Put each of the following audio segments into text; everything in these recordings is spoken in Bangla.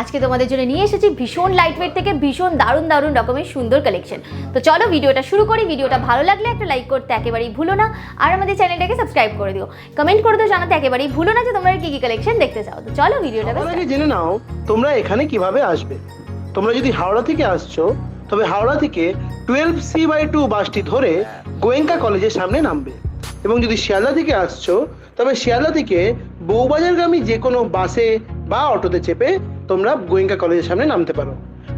আজকে তোমাদের জন্য নিয়ে এসেছি ভীষণ লাইট ওয়েট থেকে ভীষণ দারুণ দারুণ রকমের সুন্দর কালেকশন তো চলো ভিডিওটা শুরু করি ভিডিওটা ভালো লাগলে একটা লাইক করতে একেবারেই ভুলো না আর আমাদের চ্যানেলটাকে সাবস্ক্রাইব করে দিও। কমেন্ট করে দিও জানাতে একেবারেই ভুলো না যে তোমরা কি কি কালেকশন দেখতে চাও। তো চলো ভিডিওটা জেনে নাও তোমরা এখানে কীভাবে আসবে। তোমরা যদি হাওড়া থেকে আসছো তবে হাওড়া থেকে টুয়েলভ সি বাই টু বাসটি ধরে গোয়েঙ্কা কলেজের সামনে নামবে। এবং যদি শিয়ালদা থেকে আসছো তবে শিয়ালদা থেকে বউবাজারগামী যে কোনো বাসে বা অটোতে চেপে তোমরা গোয়েঙ্কা কলেজের সামনে নামতে পারো।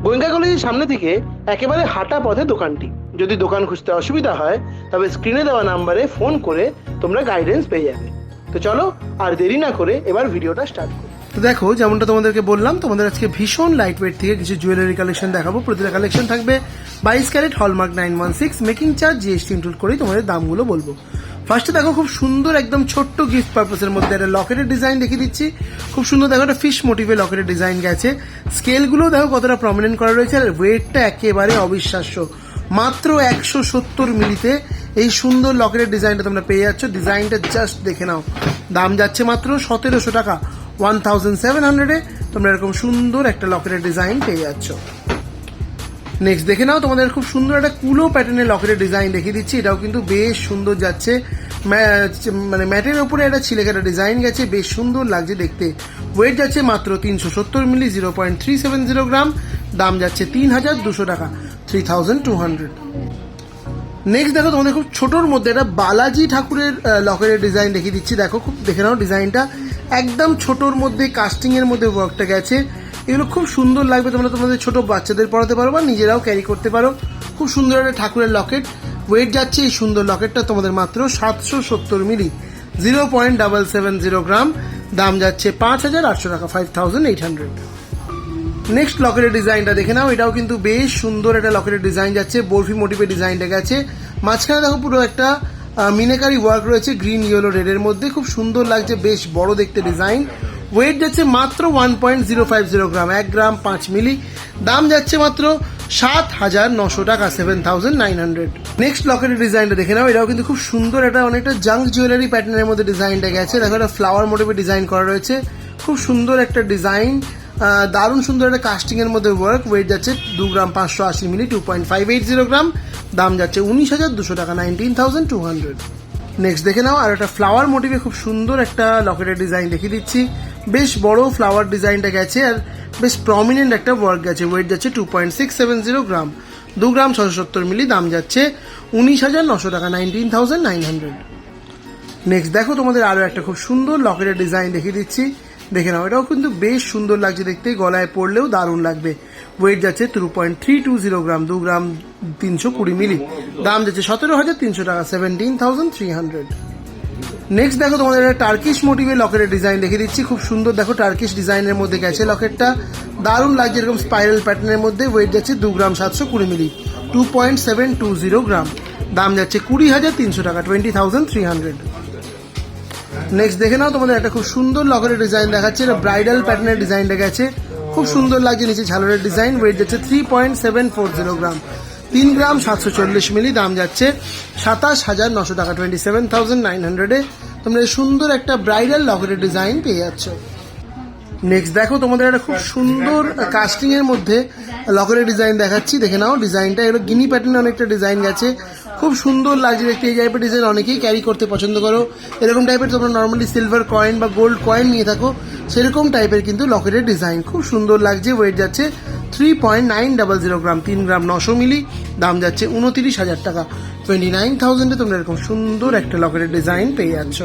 গোয়েঙ্কা কলেজের সামনে থেকে একেবারে হাঁটা পথে দোকানটি। যদি দোকান খুঁজতে অসুবিধা হয়, তবে স্ক্রিনে দেওয়া নাম্বারে ফোন করে তোমরা গাইডেন্স পেয়ে যাবে। তো চলো, আর দেরি না করে এবার ভিডিওটা স্টার্ট করি। তো দেখো, যেমনটা তোমাদেরকে বললাম, তোমাদের আজকে ভীষণ লাইট ওয়েট থেকে কিছু জুয়েলারি কালেকশন দেখাবো। প্রতিটা কালেকশন থাকবে বাইশ carat hallmark nine one six making charge GST include করেই তোমাদের দামগুলো বলব। ফার্স্টে দেখো খুব সুন্দর একদম ছোট্ট গিফট পারপাসের মধ্যে একটা লকেটের ডিজাইন দেখিয়ে দিচ্ছি। খুব সুন্দর দেখো একটা ফিশ মোটিভে লকেটের ডিজাইন গেছে। স্কেলগুলো দেখো কতটা প্রমিনেন্ট করা রয়েছে আর ওয়েটটা একেবারে অবিশ্বাস্য। মাত্র একশো সত্তর মিলিতে এই সুন্দর লকেটের ডিজাইনটা তোমরা পেয়ে যাচ্ছ। ডিজাইনটা জাস্ট দেখে নাও। দাম যাচ্ছে মাত্র সতেরোশো টাকা। ওয়ান থাউজেন্ড সেভেন হান্ড্রেডে তোমরা এরকম সুন্দর একটা লকেটের ডিজাইন পেয়ে যাচ্ছ। নেক্সট দেখে নাও তোমাদের খুব সুন্দর একটা কুলো প্যাটার্নের লকেটের ডিজাইন দেখিয়ে দিচ্ছি। এটাও কিন্তু বেশ সুন্দর যাচ্ছে। মানে ম্যাটের ওপরে একটা ছিলেখাটা ডিজাইন গেছে, বেশ সুন্দর লাগছে দেখতে। ওয়েট যাচ্ছে মাত্র তিনশো সত্তর milli zero point three seven zero gram. দাম যাচ্ছে তিন হাজার দুশো টাকা three thousand two hundred next দেখো তোমাদের খুব ছোটোর মধ্যে একটা বালাজি ঠাকুরের লকেটের ডিজাইন দেখিয়ে দিচ্ছি। দেখো খুব দেখে নাও ডিজাইনটা একদম ছোটোর মধ্যে কাস্টিংয়ের মধ্যে ওয়ার্কটা গেছে। এগুলো খুব সুন্দর লাগবে, তোমরা তোমাদের ছোট বাচ্চাদের পড়াতে পারো বা নিজেরাও ক্যারি করতে পারো। খুব সুন্দর একটা ঠাকুরের লকেট ওয়েট যাচ্ছে এই সুন্দর লকেটটা তোমাদের মাত্র সাতশো সত্তর milli. Zero point double seven zero gram দাম যাচ্ছে পাঁচ হাজার আটশো টাকা five thousand eight hundred next লকেটের ডিজাইনটা দেখে নাও। এটাও কিন্তু বেশ সুন্দর একটা লকেটের ডিজাইন যাচ্ছে। বরফি মোটিভের ডিজাইনটা গেছে। মাঝখানে দেখো পুরো একটা মিনাকারি ওয়ার্ক রয়েছে গ্রিন ইয়েলো রেডের মধ্যে। খুব সুন্দর লাগছে, বেশ বড় দেখতে ডিজাইন ওয়েট যাচ্ছে মাত্র one point zero five zero gram, এক গ্রাম পাঁচ মিলি। দাম যাচ্ছে মাত্র সাত হাজার নশো টাকা seven thousand nine hundred next লকেটের ডিজাইনটা দেখে নাও, এটাও কিন্তু খুব সুন্দর একটা অনেকটা জাঙ্ক জুয়েলারি প্যাটার্নের মধ্যে ডিজাইনটা গেছে। দেখো, একটা ফ্লাওয়ার মোটিভে ডিজাইন করা রয়েছে। খুব সুন্দর একটা ডিজাইন দারুণ সুন্দর একটা কাস্টিংয়ের মধ্যে ওয়ার্ক ওয়েট যাচ্ছে দু গ্রাম পাঁচশো আশি milli two point five eight zero gram. দাম যাচ্ছে উনিশ হাজার দুশো টাকা nineteen thousand two hundred next দেখে নাও, আর একটা ফ্লাওয়ার মোটিভে খুব সুন্দর একটা লকেটের ডিজাইন দেখিয়ে দিচ্ছি। বেশ বড় ফ্লাওয়ার ডিজাইনটা গেছে আর বেশ প্রমিনেন্ট একটা ওয়ার্ক গেছে। ওয়েট যাচ্ছে two point six seven zero gram দু গ্রাম ছশো সত্তর মিলি দাম যাচ্ছে উনিশ হাজার নশো টাকা nineteen thousand nine hundred next দেখো, তোমাদের আরও একটা খুব সুন্দর লকেটের ডিজাইন দেখিয়ে দিচ্ছি। দেখে নাও, এটাও কিন্তু বেশ সুন্দর লাগছে দেখতে, গলায় পড়লেও দারুণ লাগবে। ওয়েট যাচ্ছে two point three two zero gram দু গ্রাম তিনশো কুড়ি মিলি দাম যাচ্ছে সতেরো হাজার তিনশো টাকা seventeen thousand three hundred next দেখো তোমাদের একটা টার্কিশ মোটিভে লকেটের ডিজাইন দেখিয়ে দিচ্ছি। খুব সুন্দর দেখো টার্কিশ ডিজাইনের মধ্যে গেছে লকেটটা দারুণ লাগছে এরকম স্পাইরাল প্যাটার্নের মধ্যে। ওয়েট যাচ্ছে দু গ্রাম সাতশো কুড়ি milli. Two point seven two zero gram. দাম যাচ্ছে কুড়ি হাজার তিনশো টাকা twenty thousand three hundred next দেখে নাও তোমাদের একটা খুব সুন্দর লকেটের ডিজাইন দেখাচ্ছে। এটা ব্রাইডাল প্যাটার্নের ডিজাইনটা গেছে। খুব সুন্দর লাগছে নিচে ঝালরের ডিজাইন ওয়েট যাচ্ছে three point seven four zero gram. তিন গ্রাম সাতশো চল্লিশ মিলি দাম যাচ্ছে সাতাশ হাজার নশো টাকা টোয়েন্টি সেভেন থাউজেন্ড নাইন হান্ড্রেডে তোমরা সুন্দর একটা ব্রাইডাল লকেটের ডিজাইন পেয়ে যাচ্ছ। নেক্সট দেখো, তোমাদের একটা খুব সুন্দর কাস্টিং এর মধ্যে লকেটের ডিজাইন দেখাচ্ছি। দেখে নাও ডিজাইনটা এগুলো গিনি প্যাটার্নে অনেকটা ডিজাইন গেছে। খুব সুন্দর লাগছে দেখতে, এই টাইপের ডিজাইন অনেকেই ক্যারি করতে পছন্দ করো। এরকম টাইপের তোমরা নর্মালি সিলভার কয়েন বা গোল্ড কয়েন নিয়ে থাকো, সেরকম টাইপের কিন্তু লকেটের ডিজাইন খুব সুন্দর লাগছে ওয়েট যাচ্ছে three point nine double zero gram তিন গ্রাম নশো মিলি, দাম যাচ্ছে উনতিরিশ হাজার টাকা। টোয়েন্টি নাইন থাউজেন্ডে তোমরা এরকম সুন্দর একটা লকেটের ডিজাইন পেয়ে যাচ্ছ।